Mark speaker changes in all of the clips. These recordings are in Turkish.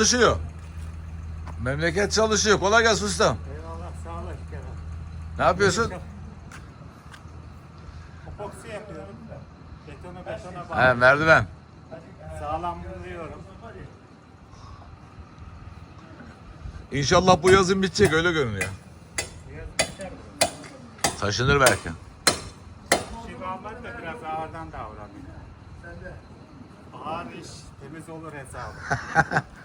Speaker 1: çalışıyor. Memleket çalışıyor. Kolay gelsin ustam.
Speaker 2: Eyvallah sağ ol Kerem.
Speaker 1: Ne yapıyorsun?
Speaker 2: Epoksi yapıyorum. Betonu betona
Speaker 1: He,
Speaker 2: bağlıyorum.
Speaker 1: merdiven.
Speaker 2: Sağlamlıyorum.
Speaker 1: İnşallah bu yazın bitecek öyle görünüyor. Taşınır belki.
Speaker 2: Ahmet de biraz ağırdan davranıyor. Ağır iş temiz olur hesabı.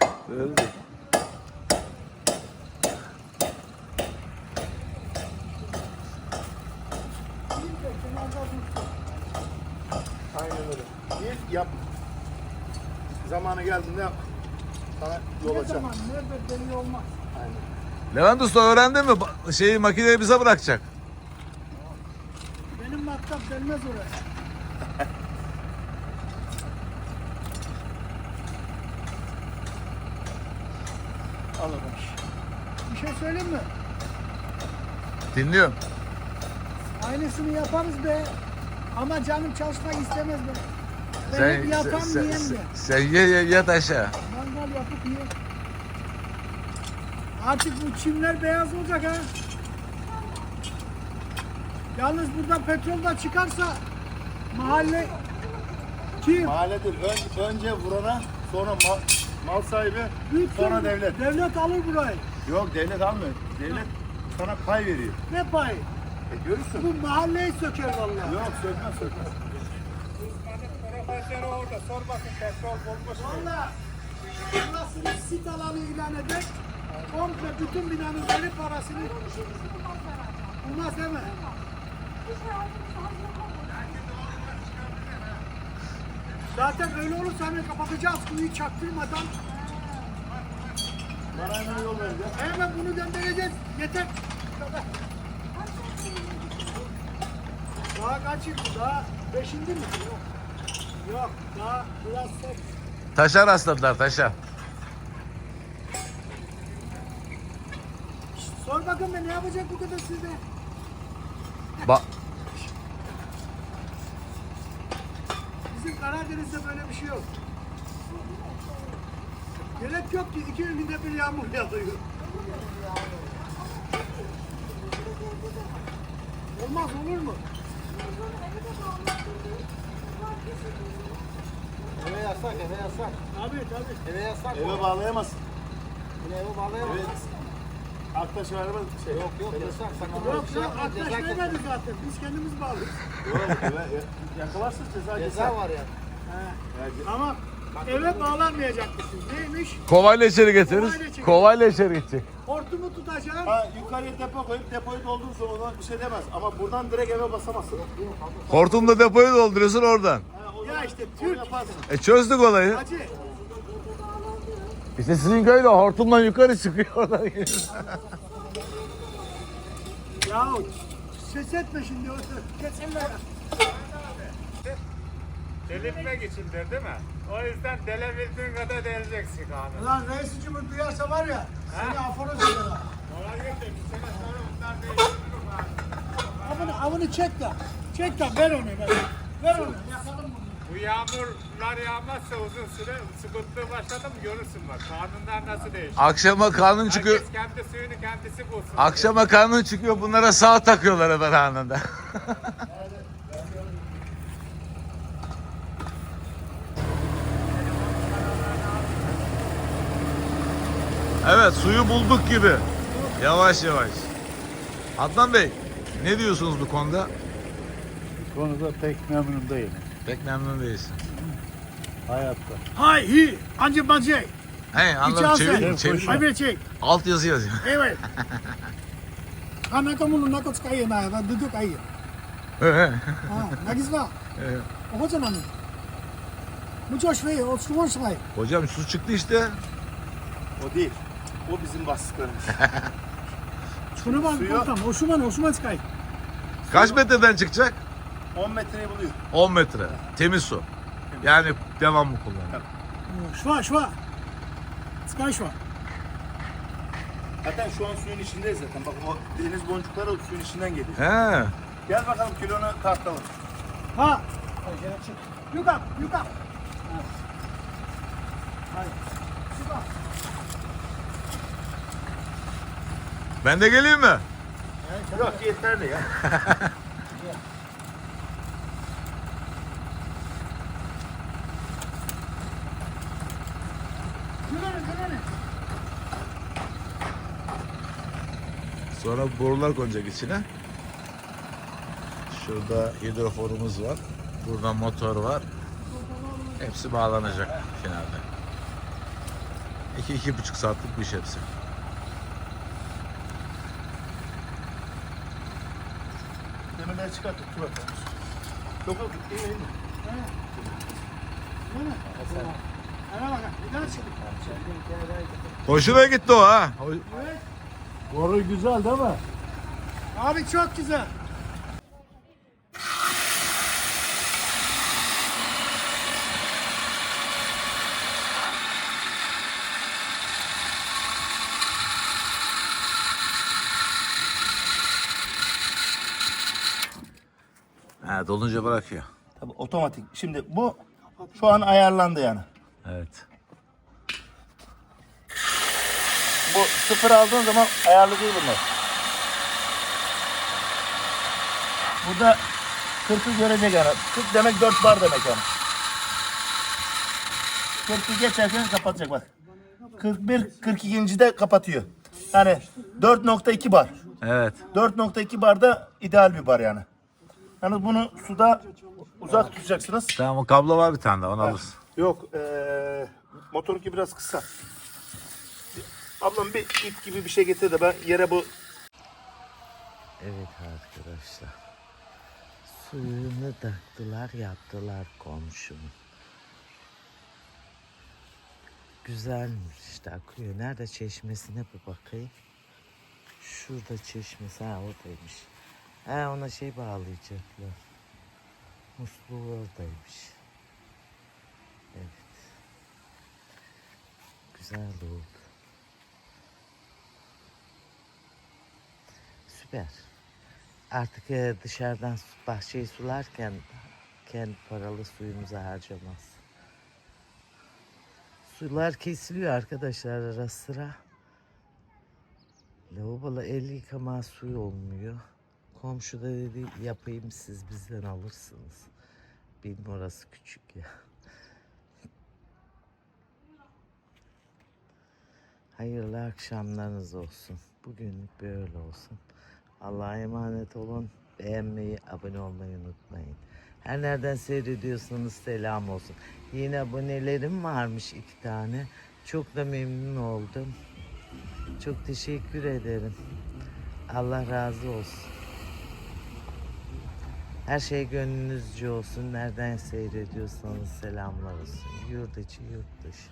Speaker 3: Aynen öyle. Bir yap. Zamanı geldiğinde sana yol açar.
Speaker 4: Nerede belli olmaz.
Speaker 1: Levent Usta öğrendin mi? Ba- Şeyi makineyi bize bırakacak.
Speaker 4: Benim matkap gelmez oraya.
Speaker 3: Anladım.
Speaker 4: Bir şey söyleyeyim mi?
Speaker 1: Dinliyorum.
Speaker 4: Aynısını yaparız be. Ama canım çalışmak istemez be. Ben
Speaker 1: Sen,
Speaker 4: hep yapan
Speaker 1: sen,
Speaker 4: diyen
Speaker 1: sen,
Speaker 4: de.
Speaker 1: sen ye, ye, yat aşağı.
Speaker 4: Mangal yapıp ye. Artık bu çimler beyaz olacak ha. Yalnız burada petrol da çıkarsa mahalle kim?
Speaker 3: Mahalledir. Ön, önce vurana sonra mal, mal sahibi
Speaker 4: Bütün
Speaker 3: sonra devlet.
Speaker 4: Devlet alır burayı.
Speaker 3: Yok devlet almıyor. Devlet sana pay veriyor.
Speaker 4: Ne pay?
Speaker 3: E görürsün.
Speaker 4: Bu mahalleyi söker vallahi.
Speaker 3: Yok sökmez sökmez.
Speaker 2: Uzmanı profesörü orada sor bakın petrol bulmuş mu?
Speaker 4: Valla burasını sit alanı ilan eder. Komple bütün binanın veri parasını bulmaz değil mi? Zaten öyle olursa hemen kapatacağız kuyu çaktırmadan.
Speaker 3: Hemen yol vereceğim.
Speaker 4: Hemen bunu göndereceğiz. Yeter. Daha kaçıncı? Daha beşinci mi? Yok. Yok. Daha biraz sonra.
Speaker 1: Taşa rastladılar taşa.
Speaker 4: Sor bakın be ne yapacak bu kadar sizde?
Speaker 1: Ba
Speaker 4: Bizim Karadeniz'de böyle bir şey yok. Gerek yok ki iki günde bir yağmur yağıyor. Olmaz olur mu?
Speaker 5: Eve yasak, eve yasak.
Speaker 4: Tabii tabii.
Speaker 5: Eve yasak.
Speaker 3: Eve bağlayamazsın.
Speaker 5: Yine eve bağlayamaz.
Speaker 3: Evet. Arkadaş vermez şey.
Speaker 5: Yok yok yasak. Sakın öyle
Speaker 4: Yok yok
Speaker 5: kesin.
Speaker 4: vermedi zaten. Biz kendimiz bağlıyız.
Speaker 3: Yok eve, yakalarsın ceza
Speaker 5: ceza var ya.
Speaker 4: He. Ama eve bağlanmayacakmışız. Neymiş?
Speaker 1: kovayla içeri getiririz.
Speaker 4: Kovayla içeri.
Speaker 1: Kovayla içeri gidecek.
Speaker 4: Hortumu tutacağım.
Speaker 3: Ha yukarıya depo koyup depoyu doldurduğun zaman ona bir şey demez. Ama buradan direkt eve basamazsın.
Speaker 1: Hortumla depoyu dolduruyorsun oradan.
Speaker 4: Ya işte Türk.
Speaker 1: E çözdük olayı.
Speaker 4: hacı.
Speaker 1: İşte sizin köyle hortumdan yukarı çıkıyor oradan geliyor.
Speaker 4: Ya ses etme şimdi. Kesinler.
Speaker 2: Delirtmek içindir değil mi? O yüzden delebildiğin kadar deleceksin kanunu.
Speaker 4: Ulan reis cumhur duyarsa var ya seni aforoz eder
Speaker 2: göre de bir sene sonra bunlar değiştirir abi.
Speaker 4: Avını, avını çek de. Çek de ver onu ver. Ver onu yakalım bunu.
Speaker 2: Bu yağmurlar yağmazsa uzun süre sıkıntı başladı mı görürsün bak. Kanunlar nasıl değişiyor.
Speaker 1: Akşama kanun çıkıyor.
Speaker 2: Herkes kendi suyunu kendisi bulsun.
Speaker 1: Akşama kanun çıkıyor bunlara sağ takıyorlar hemen anında. Evet suyu bulduk gibi. Yavaş yavaş. Adnan Bey ne diyorsunuz bu konuda?
Speaker 6: konuda pek memnun değilim
Speaker 1: Pek memnun değilsin.
Speaker 6: hayatta.
Speaker 4: Hay hi. Anca bacı.
Speaker 1: He anladım çevir, çevir.
Speaker 4: Hay bir çek.
Speaker 1: Alt yazı yazıyor.
Speaker 4: Evet. Kana kamu nak sekali na da duduk air. Ha, lagi sah.
Speaker 1: Evet.
Speaker 4: O zaman mı? Bu şey, o şey.
Speaker 1: Hocam su çıktı işte.
Speaker 3: O değil. O bizim bastıklarımız.
Speaker 4: Şunu bak
Speaker 3: Suyu-
Speaker 4: man, o şu man sekali.
Speaker 1: Kaç metreden çıkacak?
Speaker 3: 10 metreyi buluyor.
Speaker 1: 10 metre. Temiz su. Yani devamlı kullan.
Speaker 4: Şva, şva. Sekali şva.
Speaker 3: Zaten şu an suyun içindeyiz zaten. Bak o deniz boncukları o suyun içinden geliyor.
Speaker 1: He.
Speaker 3: Gel bakalım kilonu tartalım.
Speaker 4: Ha. Yuk up, yuk up. Hayır.
Speaker 1: Ben de geleyim mi?
Speaker 3: Yok yeterli ya.
Speaker 1: Sonra borular konacak içine. Şurada hidroforumuz var. Burada motor var. Hepsi bağlanacak finalde. 2 iki, buçuk saatlik bir iş hepsi.
Speaker 3: Demirleri çıkarttık. Dur bakalım. Yok yok
Speaker 4: daha çık.
Speaker 1: Hoşuna gitti o ha.
Speaker 6: Boru güzel değil mi?
Speaker 4: Abi çok güzel.
Speaker 1: Ha, dolunca bırakıyor.
Speaker 3: Tabii otomatik. Şimdi bu şu an ayarlandı yani.
Speaker 1: Evet.
Speaker 3: Bu sıfır aldığın zaman ayarlı değil bunlar. Burada 40'ı görecek yani. 40 demek 4 bar demek yani. 40'ı geçerken kapatacak bak. 41, 42. de kapatıyor. Yani 4.2 bar.
Speaker 1: Evet.
Speaker 3: 4.2 bar da ideal bir bar yani. Yani bunu suda uzak tutacaksınız.
Speaker 1: Tamam o kablo var bir tane de onu alırsın.
Speaker 3: Yok, eee motorunki biraz kısa. Ablam bir ip gibi bir şey getir de ben yere bu
Speaker 7: Evet arkadaşlar. Suyunu taktılar yaptılar komşumun. Güzelmiş işte akıyor. Nerede çeşmesine bir bakayım. Şurada çeşmesi ha oradaymış. Ha ona şey bağlayacaklar. Musluğu oradaymış. Evet. Güzel oldu. Süper. Artık e, dışarıdan bahçeyi sularken kendi paralı suyumuzu harcamaz. Sular kesiliyor arkadaşlar ara sıra. Lavabola el yıkama suyu olmuyor. Komşu da dedi yapayım siz bizden alırsınız. Benim orası küçük ya. Hayırlı akşamlarınız olsun. Bugünlük böyle olsun. Allah'a emanet olun. Beğenmeyi, abone olmayı unutmayın. Her nereden seyrediyorsanız selam olsun. Yeni abonelerim varmış iki tane. Çok da memnun oldum. Çok teşekkür ederim. Allah razı olsun. Her şey gönlünüzce olsun. Nereden seyrediyorsanız selamlar olsun. Yurt içi, yurt dışı.